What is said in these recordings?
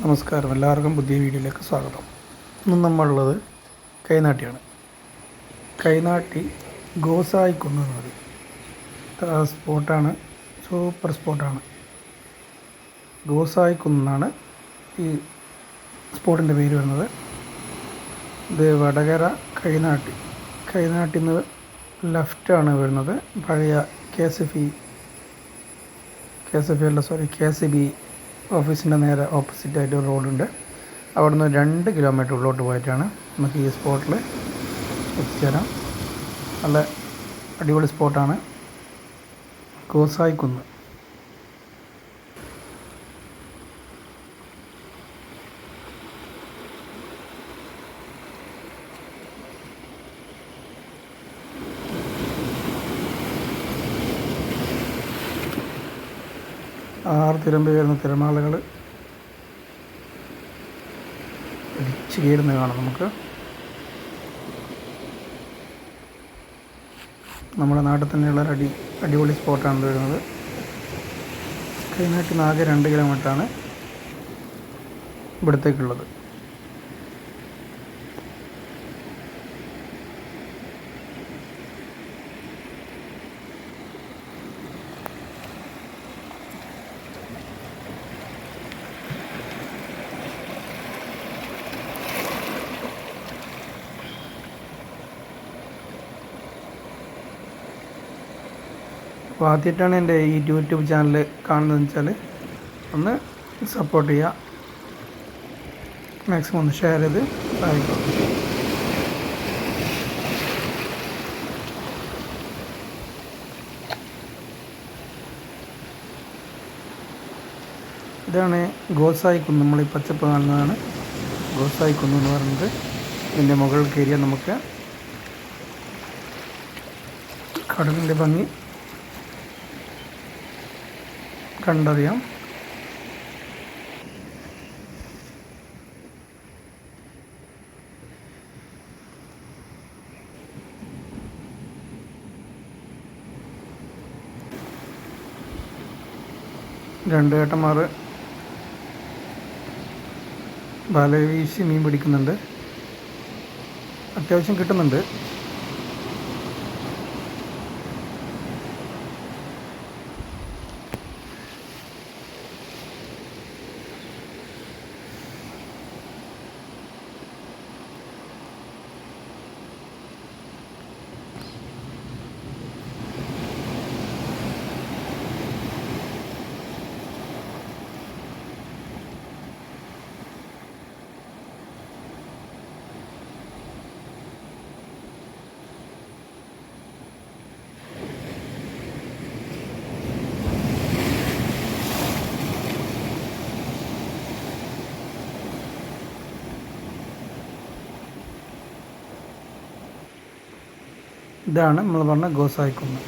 നമസ്കാരം. എല്ലാവർക്കും പുതിയ വീഡിയോയിലേക്ക് സ്വാഗതം. ഇന്ന് നമ്മളുള്ളത് കൈനാട്ടിയാണ്. കൈനാട്ടി ഗോസായി കുന്ന് സ്പോട്ടാണ്. സൂപ്പർ സ്പോട്ടാണ്. ഗോസായി കുന്നാണ് ഈ സ്പോട്ടിന്റെ പേര് വരുന്നത്. ഇത് വടകര കൈനാട്ടി. കൈനാട്ടിൽ നിന്ന് ലെഫ്റ്റാണ് വരുന്നത്. പഴയ K S F E K S F അല്ല സോറി കെ എസ് ബി ഓഫീസിന്റെ നേരെ ഓപ്പോസിറ്റായിട്ട് ഒരു റോഡുണ്ട്. അവിടെ നിന്ന് രണ്ട് കിലോമീറ്റർ ഉള്ളോട്ട് പോയിട്ടാണ് നമുക്ക് ഈ സ്പോട്ടിൽ എത്തിച്ചേരാം. നല്ല അടിപൊളി സ്പോട്ടാണ്. ഗോസായി കുന്ന് ആറ് തിരമ്പി വരുന്ന തിരമാലകൾ ഇടിച്ചു കയറുന്നത് കാണാം നമുക്ക്. നമ്മുടെ നാട്ടിൽ തന്നെയുള്ള അടി അടിപൊളി സ്പോട്ടാണ് വരുന്നത്. കൈനാട്ടിൽ നിന്ന് ആകെ രണ്ട് കിലോമീറ്ററാണ് ഇവിടത്തേക്കുള്ളത്. അപ്പോൾ ആദ്യമായിട്ടാണ് എന്റെ ഈ യൂട്യൂബ് ചാനൽ കാണുന്നതെന്ന് വെച്ചാൽ ഒന്ന് സപ്പോർട്ട് ചെയ്യുക മാക്സിമം ഒന്ന് ഷെയർ ചെയ്ത് സഹായിക്കുക ഇതാണ് ഗോസായി കുന്ന്. നമ്മൾ ഈ പച്ചപ്പ് കാണുന്നതാണ്. ഗോസായി കുന്ന് എന്ന് പറയുന്നത്. ഇതിന്റെ മുകളിൽ കയറിയാൽ നമുക്ക് കടലിന്റെ ഭംഗി കണ്ടറിയാം. രണ്ട് ഏട്ടന്മാർ വല വീശി മീൻ പിടിക്കുന്നുണ്ട്. അത്യാവശ്യം കിട്ടുന്നുണ്ട്. ഇതാണ് നമ്മൾ പറഞ്ഞ ഗോസായിക്കുന്ന്.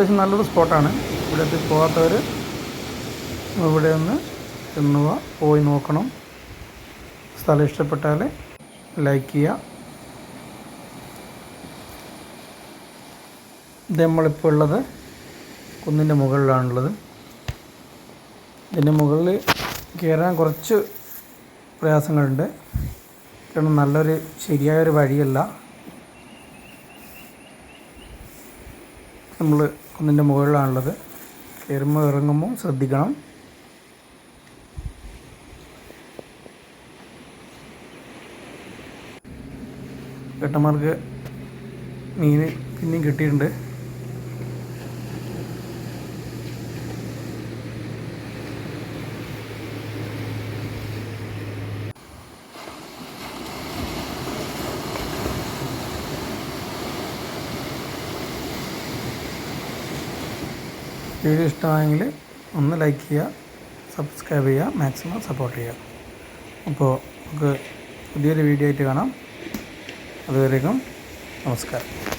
അത്യാവശ്യം നല്ലൊരു സ്പോട്ടാണ്. ഇവിടെ എത്തി പോകാത്തവർ ഇവിടെ ഒന്ന് ചെന്നുക പോയി നോക്കണം. സ്ഥലം ഇഷ്ടപ്പെട്ടാൽ ലൈക്ക് ചെയ്യുക. ഇത് നമ്മളിപ്പോൾ ഉള്ളത് കുന്നിന്റെ മുകളിലാണുള്ളത്. ഇതിന്റെ മുകളിൽ കയറാൻ കുറച്ച് പ്രയാസങ്ങളുണ്ട്. കാരണം നല്ലൊരു ശരിയായൊരു വഴിയല്ല. നമ്മൾ കുന്നിന്റെ മുകളിലാണുള്ളത്. കയറുമ്പോൾ ഇറങ്ങുമ്പോൾ ശ്രദ്ധിക്കണം. കെട്ടന്മാർക്ക് മീൻ പിന്നെയും കിട്ടിയിട്ടുണ്ട്. വീഡിയോ ഇഷ്ടമായെങ്കിൽ ഒന്ന് ലൈക്ക് ചെയ്യുക സബ്സ്ക്രൈബ് ചെയ്യുക മാക്സിമം സപ്പോർട്ട് ചെയ്യുക. അപ്പോൾ നമുക്ക് പുതിയൊരു വീഡിയോ ആയിട്ട് കാണാം. അതുവരേക്കും നമസ്കാരം.